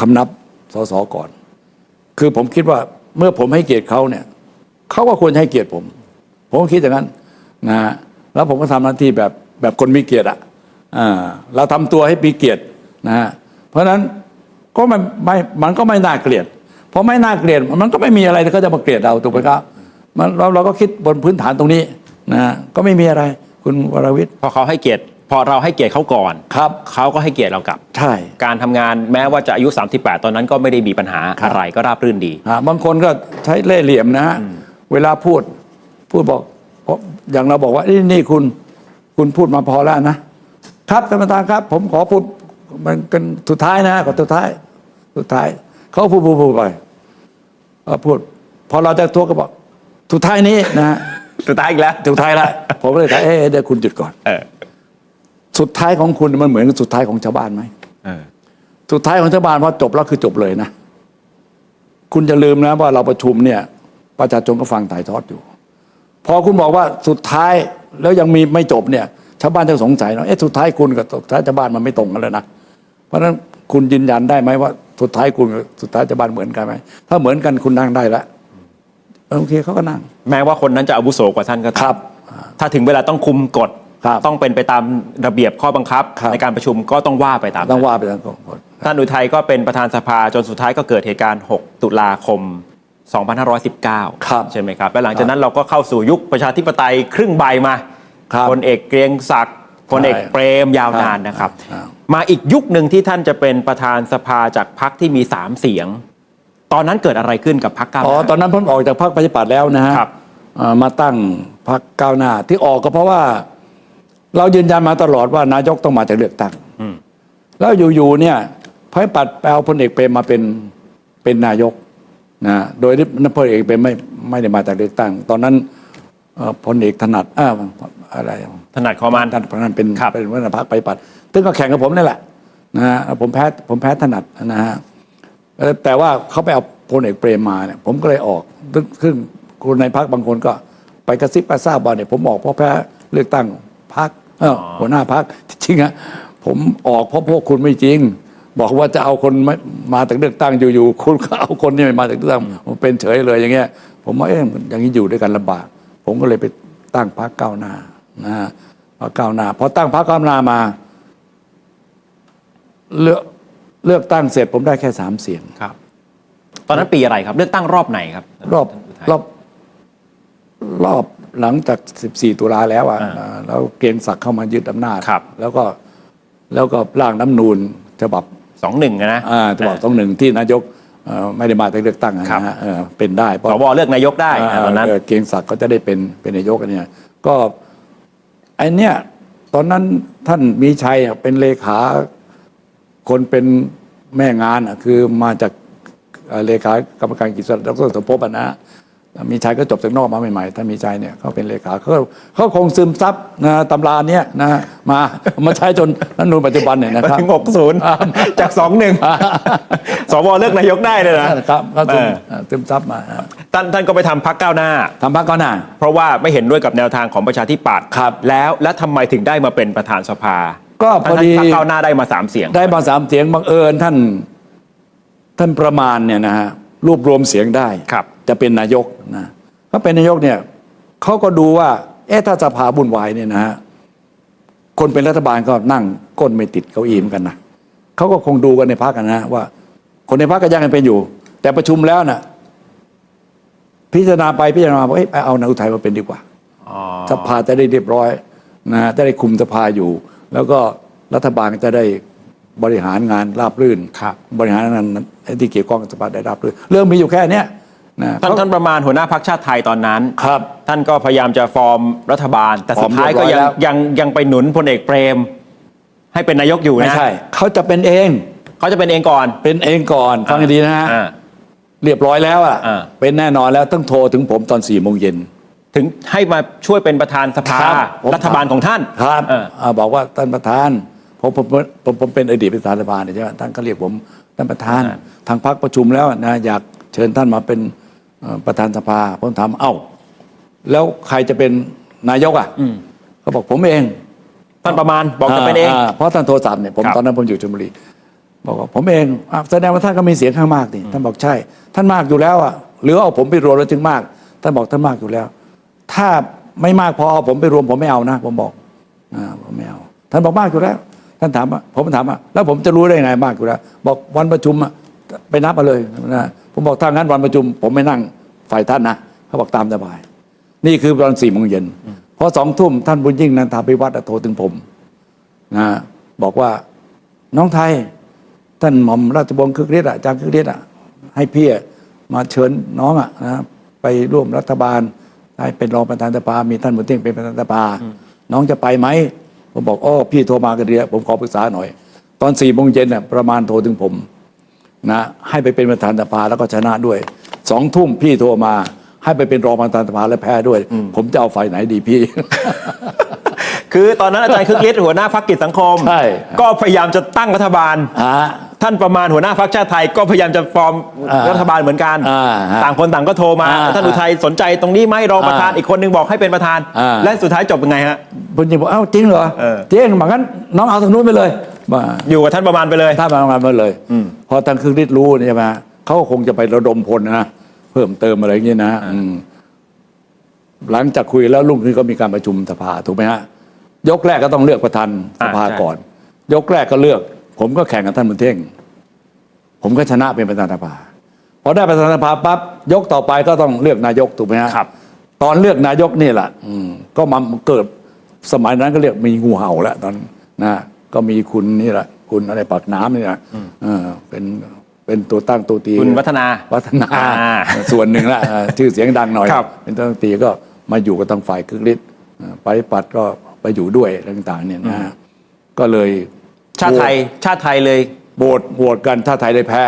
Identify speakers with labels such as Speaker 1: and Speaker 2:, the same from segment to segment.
Speaker 1: คำนับสสก่อน คือผมคิดว่าเมื่อผมให้เกียรติเขาเนี่ยเขาก็ควรจะให้เกียรติผม ผมก็คิดอย่างนั้นนะฮะแล้วผมก็ทำหน้าที่แบบแบบคนมีเกียรติอะอ่าเราทำตัวให้มีเกียรตินะฮะเพราะฉะนั้นก็มันไม่มันก็ไม่น่าเกลียดเพราะไม่น่าเกลียดมันก็ไม่มีอะไรที่เขาจะมาเกลียดเราถูกไหมครับมันเราเราก็คิดบนพื้นฐานตรงนี้นะฮะก็ไม่มีอะไรคุณวรวิทย์
Speaker 2: พอเขาให้เกียรติ พอเราให้เกียรติเขาก่อน
Speaker 1: ครับ
Speaker 2: เขาก็ให้เกียรติเรากลับ
Speaker 1: ใช่
Speaker 2: การทำงานแม้ว่าจะอายุ 38 ตอนนั้นก็ไม่ได้มีปัญหา
Speaker 1: ครับ
Speaker 2: อะไรก็ราบรื่นดี
Speaker 1: อ่าบางคนก็ใช้เล่ห์เหลี่ยมนะฮะเวลาพูดพูดบอกเพราะอย่างเราบอกว่านี่นี่คุณคุณพูดมาพอแล้วนะครับท่านประธานครับ ผมขอพูดมันกันสุดท้ายนะขอสุดท้ายสุดท้ายเขาพูดพูดพูดไปเขาพูด พอเราจะทวงก็บอกสุดท้ายนี้นะฮะ
Speaker 2: สุดท้ายอีกแล้ว
Speaker 1: สุดท้ายละ ผมก็เลยถามเอ๊ะเดี๋ยวคุณหยุดก่อน
Speaker 2: เออ
Speaker 1: สุดท้ายของคุณมันเหมือนกับสุดท้ายของชาวบ้านไหม
Speaker 2: เออ
Speaker 1: สุดท้ายของชาวบ้านพอจบแล้วคือจบเลยนะ คุณจะลืมนะว่าเราประชุมเนี่ย ประชาชนก็ฟังถ่ายทอดอยู่ พอคุณบอกว่าสุดท้ายแล้วยังมีไม่จบเนี่ย ชาวบ้านจะสงสัยเนาะเอ๊ะสุดท้ายคุณกับสุดท้ายชาวบ้านมันไม่ตรงกันเลยนะเพราะฉะนั้นคุณยืนยันได้ไหมว่า สุดท้ายคุณกับสุดท้ายชาวบ้านเหมือนกันไหมถ้าเหมือนกันคุณนั่งได้แล้วเออโอเคเขาก็นั่ง
Speaker 2: แม้ว่าคนนั้นจะอาวุโสกว่าท่านก็ตาม
Speaker 1: ครับ
Speaker 2: ถ้าถึงเวลาต้องคุมกฎ
Speaker 1: ครับ
Speaker 2: ต้องเป็นไปตามระเบียบข้อบังคับ
Speaker 1: ครับ
Speaker 2: ในการประชุมก็ต้องว่าไปตาม
Speaker 1: ต้อง
Speaker 2: นั้น
Speaker 1: ว่าไปทางกฎ
Speaker 2: ท่านอุทัยก็เป็นประธานสภาจนสุดท้ายก็เกิดเหตุการณ์ 6 ตุลาคม 2519
Speaker 1: ครับ
Speaker 2: ใช่ไหมครับ และหลังจากนั้นเราก็เข้าสู่ยุคประชาธิปไตยครึ่งใบมา
Speaker 1: ครับ
Speaker 2: พลเอกเกรียงศักดิ์พลเอก
Speaker 1: ใช่
Speaker 2: เปรมยาวนานนะครับ
Speaker 1: ครับ
Speaker 2: มาอีกยุคหนึ่งที่ท่านจะเป็นประธานสภาจากพรรคที่มีสามเสียง ตอนนั้นเกิดอะไรขึ้นกับพรรคก้าวห
Speaker 1: อ๋อ
Speaker 2: น้า
Speaker 1: ตอนนั้นผมออกจากพรรคประชาธิปัตย์แล้วนะฮะ
Speaker 2: ครับ
Speaker 1: เอ่อมาตั้งพรรคก้าวหน้าที่ออกก็เพราะว่า เรายืนยันมาตลอดว่านายกต้องมาจากเลือกตั้ง
Speaker 2: อืม
Speaker 1: แล้วอยู่ๆเนี่ยพระปัดไปเอาพลเอกเปรมมาเป็นเป็นนายกนะโดยที่พลเอกเปรมไม่ไม่ได้มาจากเลือกตั้ง ตอนนั้นเอ่อพลเอกถนัดอ่าอะไร
Speaker 2: ถนัดคอมาน
Speaker 1: ท่านพนันเป็น
Speaker 2: ครับ
Speaker 1: เป็นหัวหน้าพรรคไปฏิปัดซึ่งก็แข่งกับผมนี่แหละนะฮะผมแพ้ผมแพ้ถนัดนะฮะเอ่อแต่ว่าเขาไปเอาพลเอกเปรมมาเนี่ยผมก็เลยออกซึ่งซึ่งคนในพรรคบางคนก็ไปกระซิบกระซาบว่าเนี่ยผมออกเพราะแพ้เลือกตั้งพร รคเออหัวหน้าพรรคจริงๆอะผมออกเพราะพวกคุณไม่จริง บอกว่าจะเอาคนไม่มาจากเลือกตั้งอยู่ๆคุณก็เอาคนที่ไม่มาจากเลือกตั้งผมเป็นเฉยเลยอย่างเงี้ย ผมว่าเอ๊ะอย่างนี้อยู่ด้วยกันลำบาก ผมก็เลยไปตั้งพรรคก้าวหน้านะฮะพรรคก้าวหน้าพอตั้งพรรคก้าวหน้ามาเลือกเลือกตั้งเสร็จผมได้แค่สามเสียง
Speaker 2: ครับ ตอนนั้นปีอะไรครับ เลือกตั้งรอบไหนครับ
Speaker 1: รอบ
Speaker 2: ท่านอุทัย
Speaker 1: รอบรอบ หลังจาก 14 ตุลาแล้วอะ
Speaker 2: อ่า
Speaker 1: อ่าแล้วเกณฑ์ศักดิ์เข้ามายึดอำนาจ
Speaker 2: ครับ
Speaker 1: แล้วก็แล้วก็ร่างน้ำนูนฉบับ
Speaker 2: สองหนึ่งนะ
Speaker 1: อ่าฉบับต้องหนึ่งที่นายกเอ่อไม่ได้มาจากเลือกตั้งอะ
Speaker 2: ครับ
Speaker 1: นะฮะเออเป็นได้เพราะ
Speaker 2: สวเลือกนายกได้อ่าตอนนั้น
Speaker 1: เเกรียงศักดิ์ก็จะได้เป็นเป็นนายกอันเนี่ยก็ไอเนี้ยตอนนั้นท่านมีชัยอะเป็นเลขา คนเป็นแม่งานอะคือมาจากเอ่อเลขากรรมการกิจสดรสมภพอะนะ มีชัยก็จบจากนอกมาใหม่ๆท่านมีชัยเนี่ยเขาเป็นเลขาเขาเขาคงซึมซับนะตำราเนี้ยนะมามาใช้จนรัฐธรรมนูนปัจจุบันเนี่ยนะ
Speaker 2: มา
Speaker 1: ครับ
Speaker 2: ถึง60จาก21สวเลือกนายกได้เลยนะ
Speaker 1: ครับก็ซึม
Speaker 2: เออ
Speaker 1: ซึมซับมาฮะ
Speaker 2: ท่านท่านก็ไปทำพักก้าวหน้า
Speaker 1: ทำพักก็น่า
Speaker 2: เพราะว่าไม่เห็นด้วยกับแนวทางของประชาธิปัตย์
Speaker 1: ครับ
Speaker 2: แล้วและทำไมถึงได้มาเป็นประธานสภา
Speaker 1: ก็พอดี
Speaker 2: ท่านพักก้าวหน้าได้มาสามเสียง
Speaker 1: ได้มาสามเสียงบังเอิญท่าน ท่านประมาณเนี่ยนะฮะรวบรวมเสียงได้
Speaker 2: ครับ
Speaker 1: จะเป็นนายกนะถ้าเป็นนายกเนี่ยเขาก็ดูว่า เอ๊ะถ้าสภาบุญวายเนี่ยนะฮะคนเป็นรัฐบาลก็นั่งก้นไม่ติดเก้าอี้เหมือนกันนะเขาก็คงดูกันในพักกันนะว่า คนในพักก็ยังกันเป็นอยู่ แต่ประชุมแล้วนะพิจารณาไปพิจารณามาว่าเอ้ยเอานายอุทัยมาเป็นดีกว่า
Speaker 2: อ๋อ
Speaker 1: สภาจะได้เรียบร้อยนะฮะจะได้คุมสภาอยู่ แล้วก็รัฐบาลก็จะได้บริหารงานราบรื่น
Speaker 2: ครับ
Speaker 1: บริหารงานที่เกี่ยวข้องกับสภาได้ราบรื่น เรื่องมีอยู่แค่เนี้ย นะ
Speaker 2: ท่านท่านประมาณหัวหน้าพักชาติไทยตอนนั้น
Speaker 1: ครับ
Speaker 2: ท่านก็พยายามจะฟอร์มรัฐบาล แต่สุดท้าย
Speaker 1: ฟอร์มเรี
Speaker 2: ก็
Speaker 1: ยบร้อย
Speaker 2: ยัง
Speaker 1: แล้ว
Speaker 2: ยังยังไปหนุนพลเอกเปรม ให้เป็นนายกอยู่
Speaker 1: ไม่
Speaker 2: นะ
Speaker 1: ใช่ เขาจะเป็นเอง
Speaker 2: เขาจะเป็นเองก่อน
Speaker 1: เป็นเองก่อนฟังให้ดีนะฮะ
Speaker 2: อ่า
Speaker 1: เรียบร้อยแล้วอะ
Speaker 2: อ่า
Speaker 1: เป็นแน่นอนแล้วต้องโทรถึงผมตอนสี่โมงเย็น
Speaker 2: ถึงให้มาช่วยเป็นประธานสภา
Speaker 1: ครับผม
Speaker 2: รัฐบาลของท่าน
Speaker 1: ครับ
Speaker 2: เออ
Speaker 1: อ่าบอกว่าท่านประธานผมผมผมผมผมเป็นอดีตประธานสภาเนี่ยใช่ไหมท่านก็เรียกผมท่านประธาน ทางพรรคประชุมแล้วนะอยากเชิญท่านมาเป็นเอ่อ ประธานสภาผมถามเอ้า แล้วใครจะเป็นนายกอะเขาบอกผมเอง
Speaker 2: ท่านประมาณบอกจะเป็นเองา
Speaker 1: เพราะท่านโทรศัพท์เนี่ยผม
Speaker 2: ครับ
Speaker 1: ตอนนั้นผมอยู่ชลบุรีบอกว่าผมเองอะแสดงว่าท่านก็มีเสียงข้างมากนี่ท่านบอกใช่ ท่านมากอยู่แล้วอะหรือเอาผมไปรวมแล้วจึงมาก ท่านบอกท่านมากอยู่แล้ว ถ้าไม่มากพอเอาผมไปรวมผมไม่เอานะ ผมบอกอ่าผมไม่เอาท่านบอกมากอยู่แล้ว ท่านถามว่าผมถามว่าแล้วผมจะรู้ได้ไงมากอยู่แล้ว บอกวันประชุมอะไปนับมาเลยนะ ผมบอกถ้างั้นวันประชุม ผมไม่นั่งฝ่ายท่านนะเขาบอกตามสบาย นี่คือตอนสี่โมงเย็นพอสองทุ่มท่านบุญยิ่งนันทาภิวัตรโทรถึงผมนะบอกว่าน้องไทย ท่านหม่อมราชวงศ์คึกฤทธิ์อาจารย์คึกฤทธิ์อะให้พี่มาเชิญน้องอะนะไปร่วมรัฐบาลให้เป็นรองประธานสภา มีท่านบุญยิ่งเป็นประธานสภา น้องจะไปไหมผมบอกอ้อพี่โทรมากันเดียผมขอปรึกษาหน่อย ตอนสี่โมงเย็นน่ะประมาณโทรถึงผม นะให้ไปเป็นประธานสภาแล้วก็ชนะด้วยสองทุ่มพี่โทรมาให้ไปเป็นรองประธานสภาและแพ้ด้วย ผมจะเอาฝ่ายไหนดีพี่
Speaker 2: คือตอนนั้นอาจารย์คึกฤทธิ์หัวหน้าพักกิจสังคม
Speaker 1: ใช่
Speaker 2: ก็พยายามจะตั้งรัฐบาล
Speaker 1: ฮะ
Speaker 2: ท่านประมาณหัวหน้าพักชาติไทยก็พยายามจะฟอร์ม
Speaker 1: อ่า
Speaker 2: รัฐบาลเหมือนกัน
Speaker 1: อ่าฮะ
Speaker 2: ต่างคนต่างก็โทรมา
Speaker 1: อ่า
Speaker 2: ท่านอุทัยสนใจตรงนี้ไหมรองประธาน
Speaker 1: อ่า
Speaker 2: อีกคนนึงบอกให้เป็นประธาน
Speaker 1: อ่า
Speaker 2: และสุดท้ายจบยังไงฮะ
Speaker 1: คุณยิงบอกเอ้าจริงเหรอ
Speaker 2: เออ
Speaker 1: จริงบอกงั้นน้องเอาทางนู้นไปเลย มา
Speaker 2: อยู่กับท่านประมาณไปเลย
Speaker 1: ถ้ามาทำงานมาเลยพอทางคือฤทธิ์รู้เนี่ยใช่ไหมเขาก็คงจะไประดมพลนะเพิ่มเติมอะไรอย่างเงี้ยนะอืมหลังจากคุยแล้วลุงนี้ก็มีการประชุมสภาถูกไหมฮะยกแรกก็ต้องเลือกประธานสภา
Speaker 2: อ่าใช่
Speaker 1: ก่อน ยกแรกก็เลือก ผมก็แข่งกับท่านบุญเท่ง ผมก็ชนะเป็นประธานสภาพอได้ประธานสภาปั๊บยกต่อไปก็ต้องเลือกนายกถูกไหมฮะ
Speaker 2: ครับ
Speaker 1: ตอนเลือกนายกนี่แหละอืมก็มาเกิดสมัยนั้นก็เรียกมีงูเห่าแล้วตอนนะ ก็มีคุณนี่แหละ คุณอะไรปากน้ำนี่แหละเออเป็นเป็นตัวตั้งตัวตี
Speaker 2: คุณวัฒนา
Speaker 1: วัฒนา
Speaker 2: อ่า
Speaker 1: ส่วนหนึ่งละเออชื่อเสียงดังหน่อย
Speaker 2: ครับ
Speaker 1: เป็นตั้งตีก็มาอยู่กับทางฝ่ายคึกฤทธิ์เอ่อไปปัดก็ไปอยู่ด้วยอะไรต่างๆเนี่ยนะฮะก็เลย
Speaker 2: ชาติไทยชาติไทยเลย
Speaker 1: โหวตโหวตกันถ้าไทยได้แพ้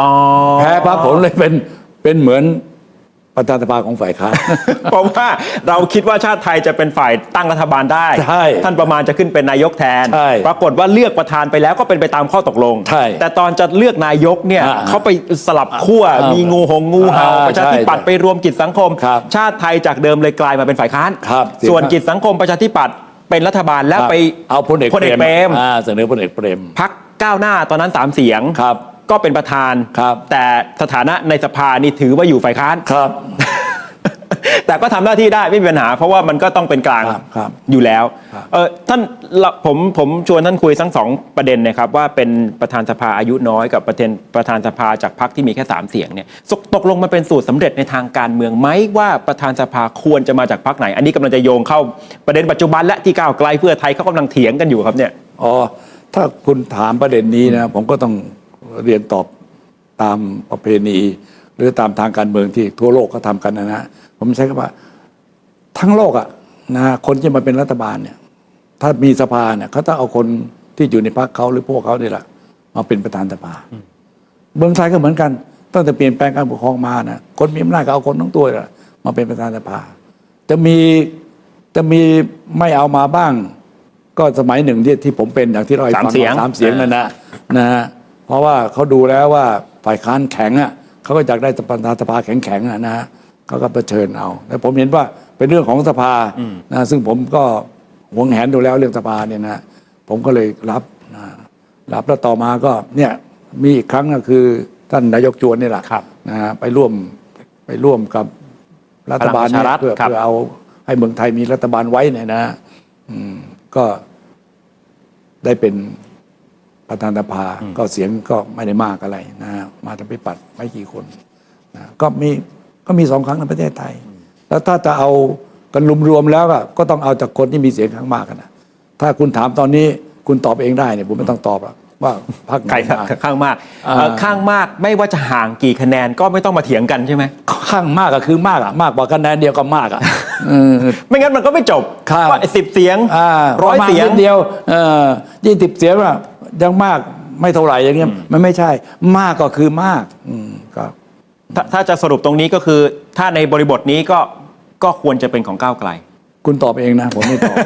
Speaker 2: อ๋อ
Speaker 1: แพ้ปั๊บผมเลยเป็นเป็นเหมือน ประธานสภาของฝ่ายค้าน
Speaker 2: เพราะว่าเราคิดว่าชาติไทยจะเป็นฝ่ายตั้งรัฐบาลได้
Speaker 1: ใช่
Speaker 2: ท่านประมาณจะขึ้นเป็นนายกแทน
Speaker 1: ใช่
Speaker 2: ปรากฏว่าเลือกประธานไปแล้วก็เป็นไปตามข้อตกลง
Speaker 1: ใช่
Speaker 2: แต่ตอนจะเลือกนายกเนี่ย
Speaker 1: อ่า
Speaker 2: เขาไปสลับขั้ว
Speaker 1: อ่ามี
Speaker 2: มีงูหงงูเห่า
Speaker 1: อ่า
Speaker 2: ประชาธิปัตย์
Speaker 1: ใช่
Speaker 2: ไปรวมกิจสังคม
Speaker 1: ครับ
Speaker 2: ชาติไทยจากเดิมเลยกลายมาเป็นฝ่ายค้าน
Speaker 1: ครับ
Speaker 2: ส่วน
Speaker 1: เสียง
Speaker 2: กิจสังคมประชาธิปัตย์เป็นรัฐบาลแล้วไป
Speaker 1: เอาพลเอก
Speaker 2: พลเอกเปรม
Speaker 1: อ่าเสนอพลเอกเปรม
Speaker 2: พักก้าวหน้าตอนนั้นสามเสียง
Speaker 1: ครับ
Speaker 2: ก็เป็นประธาน
Speaker 1: ครับ
Speaker 2: แต่สถานะในสภานี่ถือว่าอยู่ฝ่ายค้าน
Speaker 1: ครับ
Speaker 2: แต่ก็ทำหน้าที่ได้ไม่มีปัญหา เพราะว่ามันก็ต้องเป็นกลาง
Speaker 1: ครับครับ
Speaker 2: อยู่แล้ว
Speaker 1: ครับ
Speaker 2: เออท่านละผมผมชวนท่านคุยทั้งสองประเด็นนะครับว่าเป็นประธานสภาอายุน้อยกับประธานประธานสภาจากพรรคที่มีแค่สามเสียงเนี่ยตกตกลงมันเป็นสูตรสำเร็จในทางการเมืองไหมว่าประธานสภาควรจะมาจากพรรคไหน อันนี้กำลังจะโยงเข้าประเด็นปัจจุบันและที่ก้าวไกลเพื่อไทยเขากำลังเถียงกันอยู่ครับเนี่ย
Speaker 1: อ๋อ ถ้าคุณถามประเด็นนี้นะ ผมก็ต้อง เรียนตอบตามประเพณี หรือตามทางการเมืองที่ทั่วโลกเขาทำกันนะนะผมใช้คำว่าทั้งโลกอะนะคนที่มาเป็นรัฐบาลเนี่ย ถ้ามีสภาเนี่ยเขาต้องเอาคนที่อยู่ในพรรคเขาหรือพวกเขานี่แหละมาเป็นประธานสภาเมืองไทยก็เหมือนกันตั้งแต่เปลี่ยนแปลงการปกครองมานะคนมีอำนาจก็เอาคนทั้งตัวแหละมาเป็นประธานสภา จะมีจะมีไม่เอามาบ้าง ก็สมัยหนึ่งที่ที่ผมเป็นอย่างที่เราให้
Speaker 2: สาม
Speaker 1: ฟัง
Speaker 2: เสียง
Speaker 1: สามเสียงนั่นนะนะฮะ เพราะว่าเขาดูแล้วว่าฝ่ายค้านแข็งอะเขาก็อยากได้ประธานสภาแข็งแข็งๆอะนะฮะเขาก็เผชิญเอาแต่ผมเห็นว่าเป็นเรื่องของสภานะซึ่งผมก็หวงแหนดูแล้วเรื่องสภาเนี่ยนะผมก็เลยรับนะรับแล้วต่อมาก็เนี่ยมีอีกครั้งก็คือท่านนายกจวนนี่แหละ
Speaker 2: ครับ
Speaker 1: นะฮะไปร่วมไปร่วมกับรัฐบาล
Speaker 2: พลังประชารัฐ
Speaker 1: เพื่อ
Speaker 2: ครับ
Speaker 1: เพื่อเอาให้เมืองไทยมีรัฐบาลไว้เนี่ยนะอืมก็ได้เป็น ประธานสภาก็เสียงก็ไม่ได้มากอะไรนะฮะมาทำพิปัดไม่กี่คนนะก็มีก็มีสองครั้งในประเทศไทย แล้วถ้าจะเอากันรวมๆแล้วก็ก็ต้องเอาจากคนที่มีเสียงข้างมากกันนะถ้าคุณถามตอนนี้คุณตอบเองได้เนี่ยผมไม่ต้องตอบหรอกว่าพรรคไหน
Speaker 2: ใคร
Speaker 1: มา
Speaker 2: ข้างมาก
Speaker 1: อ่า
Speaker 2: เอ่อข้างมากไม่ว่าจะห่างกี่คะแนนก็ไม่ต้องมาเถียงกันใช่ไหม
Speaker 1: ข้างมากก็คือมากอะมากกว่าคะแนนเดียวก็มากอะเออ
Speaker 2: ไม่งั้นมันก็ไม่จบ
Speaker 1: ครับ
Speaker 2: ว่าสิบเสียง
Speaker 1: อ่า
Speaker 2: ร้อย
Speaker 1: ประมาณ
Speaker 2: เสียง
Speaker 1: นิดเดียวเออยี่สิบเสียงอะ ยังมากไม่เท่าไหร่อย่างเงี้ยมันไม่ใช่มากก็คือมากอืมครับ
Speaker 2: ถ้าถ้าจะสรุปตรงนี้ก็คือ ถ้าในบริบทนี้ก็ก็ควรจะเป็นของก้าวไกล
Speaker 1: คุณตอบเองนะ ผมไม่ตอบ